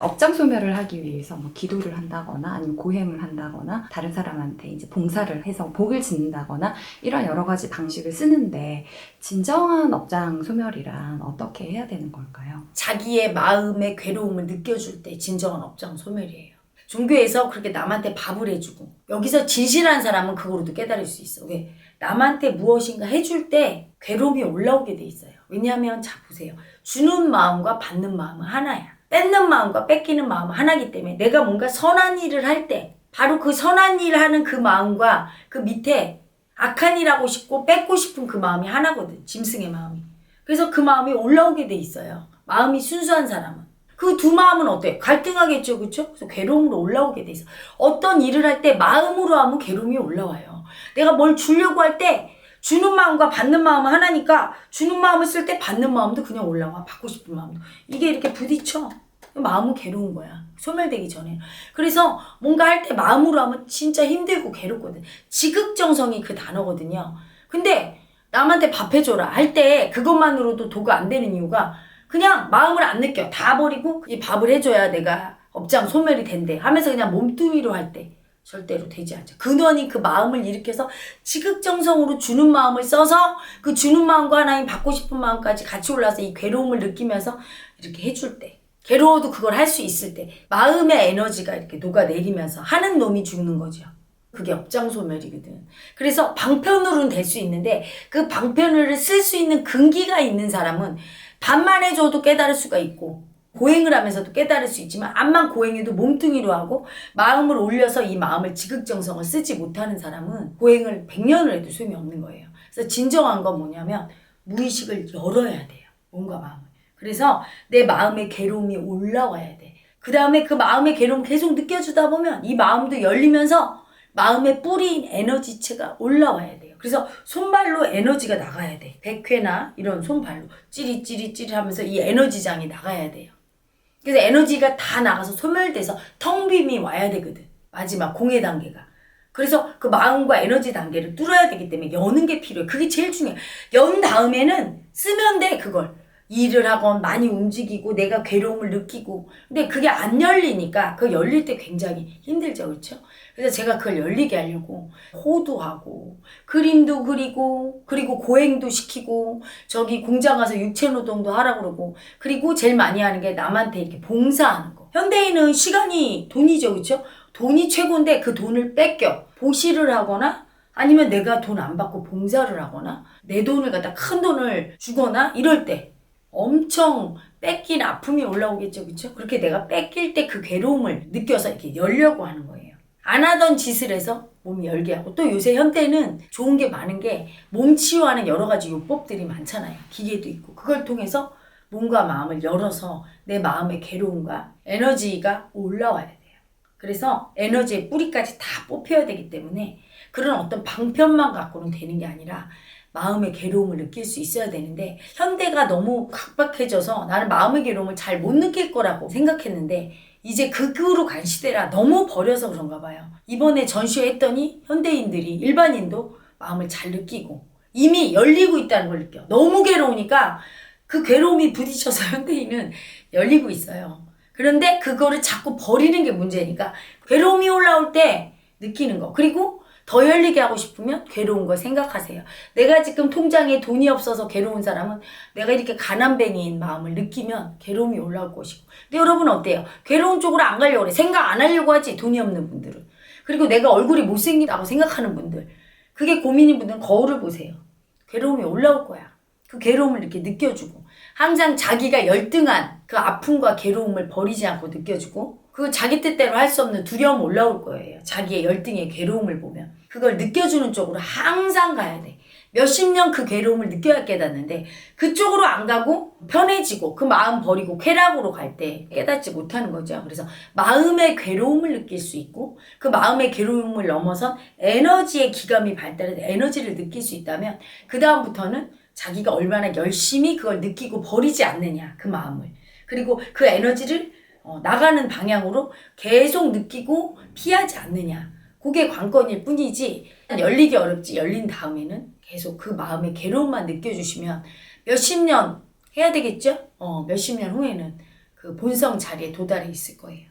업장 소멸을 하기 위해서 뭐 기도를 한다거나 아니면 고행을 한다거나 다른 사람한테 이제 봉사를 해서 복을 짓는다거나 이런 여러 가지 방식을 쓰는데 진정한 업장 소멸이란 어떻게 해야 되는 걸까요? 자기의 마음의 괴로움을 느껴줄 때 진정한 업장 소멸이에요. 종교에서 그렇게 남한테 밥을 해주고 여기서 진실한 사람은 그거로도 깨달을 수 있어. 왜? 남한테 무엇인가 해줄 때 괴로움이 올라오게 돼 있어요. 왜냐하면 자 보세요. 주는 마음과 받는 마음은 하나야. 뺏는 마음과 뺏기는 마음은 하나기 때문에 내가 뭔가 선한 일을 할 때 바로 그 선한 일을 하는 그 마음과 그 밑에 악한 일 하고 싶고 뺏고 싶은 그 마음이 하나거든. 짐승의 마음이. 그래서 그 마음이 올라오게 돼 있어요. 마음이 순수한 사람은. 그 두 마음은 어때? 갈등하겠죠, 그렇죠? 그래서 괴로움으로 올라오게 돼 있어. 어떤 일을 할 때 마음으로 하면 괴로움이 올라와요. 내가 뭘 주려고 할 때 주는 마음과 받는 마음은 하나니까 주는 마음을 쓸 때 받는 마음도 그냥 올라와. 받고 싶은 마음도. 이게 이렇게 부딪혀. 마음은 괴로운 거야. 소멸되기 전에. 그래서 뭔가 할 때 마음으로 하면 진짜 힘들고 괴롭거든. 지극정성이 그 단어거든요. 근데 남한테 밥 해줘라 할 때 그것만으로도 도가 안 되는 이유가 그냥 마음을 안 느껴. 다 버리고 이 밥을 해줘야 내가 업장 소멸이 된대 하면서 그냥 몸뚱이로 할 때 절대로 되지 않죠. 근원이 그 마음을 일으켜서 지극정성으로 주는 마음을 써서 그 주는 마음과 하나님 받고 싶은 마음까지 같이 올라서 이 괴로움을 느끼면서 이렇게 해줄 때 괴로워도 그걸 할 수 있을 때 마음의 에너지가 이렇게 녹아내리면서 하는 놈이 죽는 거죠. 그게 업장소멸이거든. 그래서 방편으로는 될 수 있는데 그 방편을 쓸 수 있는 근기가 있는 사람은 반만 해줘도 깨달을 수가 있고 고행을 하면서도 깨달을 수 있지만 암만 고행해도 몸뚱이로 하고 마음을 올려서 이 마음을 지극정성을 쓰지 못하는 사람은 고행을 100년을 해도 소용이 없는 거예요. 그래서 진정한 건 뭐냐면 무의식을 열어야 돼요. 몸과 마음을. 그래서 내 마음의 괴로움이 올라와야 돼. 그 다음에 그 마음의 괴로움 계속 느껴주다 보면 이 마음도 열리면서 마음의 뿌리인 에너지체가 올라와야 돼요. 그래서 손발로 에너지가 나가야 돼. 백회나 이런 손발로 찌릿찌릿찌릿 하면서 이 에너지장이 나가야 돼요. 그래서 에너지가 다 나가서 소멸돼서 텅 빔이 와야 되거든. 마지막 공의 단계가. 그래서 그 마음과 에너지 단계를 뚫어야 되기 때문에 여는 게 필요해. 그게 제일 중요해. 연 다음에는 쓰면 돼, 그걸. 일을 하건 많이 움직이고 내가 괴로움을 느끼고. 근데 그게 안 열리니까 그 열릴 때 굉장히 힘들죠. 그렇죠? 그래서 제가 그걸 열리게 하려고 호도하고 그림도 그리고 그리고 고행도 시키고 저기 공장 가서 육체 노동도 하라고 그러고 그리고 제일 많이 하는 게 남한테 이렇게 봉사하는 거. 현대인은 시간이 돈이죠. 그렇죠? 돈이 최고인데 그 돈을 뺏겨. 보시를 하거나 아니면 내가 돈 안 받고 봉사를 하거나 내 돈을 갖다 큰 돈을 주거나 이럴 때 엄청 뺏긴 아픔이 올라오겠죠, 그렇죠? 그렇게 내가 뺏길 때 그 괴로움을 느껴서 이렇게 열려고 하는 거예요. 안 하던 짓을 해서 몸이 열게 하고 또 요새 현대는 좋은 게 많은 게 몸 치유하는 여러 가지 요법들이 많잖아요. 기계도 있고 그걸 통해서 몸과 마음을 열어서 내 마음의 괴로움과 에너지가 올라와야 돼요. 그래서 에너지의 뿌리까지 다 뽑혀야 되기 때문에 그런 어떤 방편만 갖고는 되는 게 아니라 마음의 괴로움을 느낄 수 있어야 되는데 현대가 너무 각박해져서 나는 마음의 괴로움을 잘 못 느낄 거라고 생각했는데 이제 극으로 간 시대라 너무 버려서 그런가 봐요. 이번에 전시회 했더니 현대인들이 일반인도 마음을 잘 느끼고 이미 열리고 있다는 걸 느껴. 너무 괴로우니까 그 괴로움이 부딪혀서 현대인은 열리고 있어요. 그런데 그거를 자꾸 버리는 게 문제니까 괴로움이 올라올 때 느끼는 거. 그리고 더 열리게 하고 싶으면 괴로운 걸 생각하세요. 내가 지금 통장에 돈이 없어서 괴로운 사람은 내가 이렇게 가난뱅이인 마음을 느끼면 괴로움이 올라올 것이고. 근데 여러분 어때요? 괴로운 쪽으로 안 가려고 그래. 생각 안 하려고 하지. 돈이 없는 분들은. 그리고 내가 얼굴이 못생기다고 생각하는 분들. 그게 고민인 분들은 거울을 보세요. 괴로움이 올라올 거야. 그 괴로움을 이렇게 느껴주고. 항상 자기가 열등한 그 아픔과 괴로움을 버리지 않고 느껴주고. 그 자기 뜻대로 할 수 없는 두려움 올라올 거예요. 자기의 열등의 괴로움을 보면. 그걸 느껴주는 쪽으로 항상 가야 돼. 몇십 년 그 괴로움을 느껴야 깨닫는데 그쪽으로 안 가고 편해지고 그 마음 버리고 쾌락으로 갈 때 깨닫지 못하는 거죠. 그래서 마음의 괴로움을 느낄 수 있고 그 마음의 괴로움을 넘어선 에너지의 기감이 발달해서 에너지를 느낄 수 있다면 그 다음부터는 자기가 얼마나 열심히 그걸 느끼고 버리지 않느냐 그 마음을 그리고 그 에너지를 어, 나가는 방향으로 계속 느끼고 피하지 않느냐 그게 관건일 뿐이지 열리기 어렵지 열린 다음에는 계속 그 마음의 괴로움만 느껴주시면 몇십 년 해야 되겠죠? 어, 몇십 년 후에는 그 본성 자리에 도달해 있을 거예요.